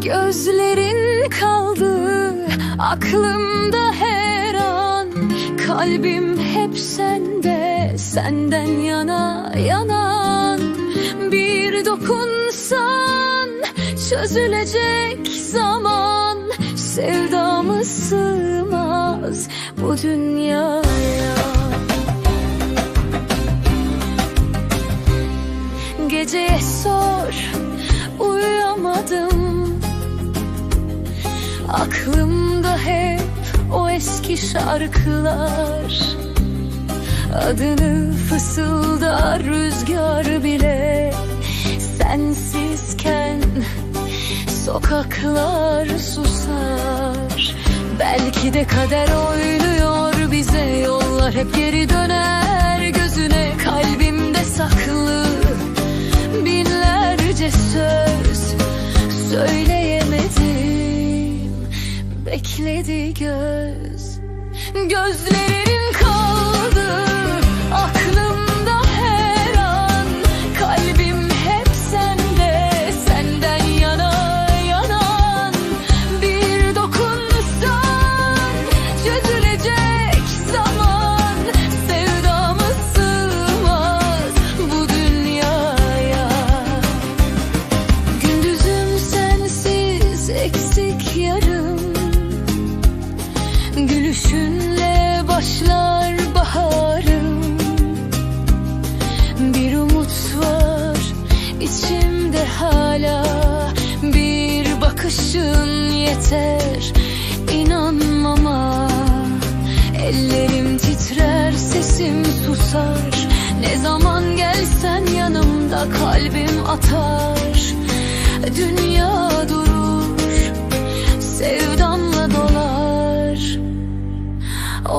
Gözlerin kaldı aklımda her an. Kalbim hep sende senden yana yanan Bir dokunsan çözülecek zaman. Sevdamız sığmaz bu dünyaya. Geceye sor uyuyamadım Aklımda hep o eski şarkılar. Adını fısıldar rüzgar bile. Sensizken sokaklar susar. Belki de kader oynuyor bize. Yollar hep geri döner gözüne. Kalbimde saklı binlerce bekledi göz. Gözlerin kaldı aklımda her an. Kalbim hep sende senden yana yanan. Bir dokunsan çözülecek zaman. Sevdamız sığmaz bu dünyaya. Gündüzüm sensiz eksik yarım Gülüşünle başlar baharım. Bir umut var içimde hala. Bir bakışın yeter inanmama. Ellerim titrer sesim susar. Ne zaman gelsen yanımda kalbim atar. Dünya durur sevdamla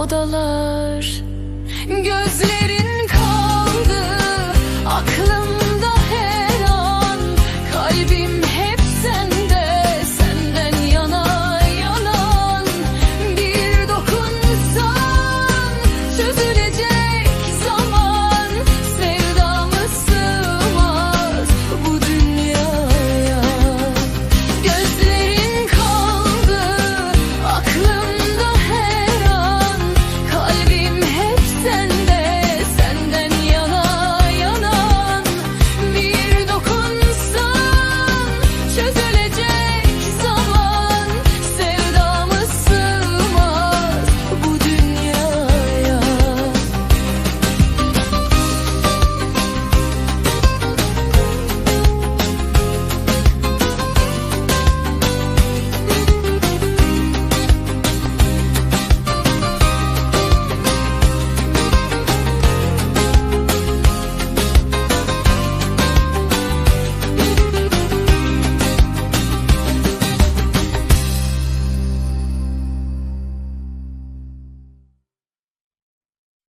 odalar. Gözle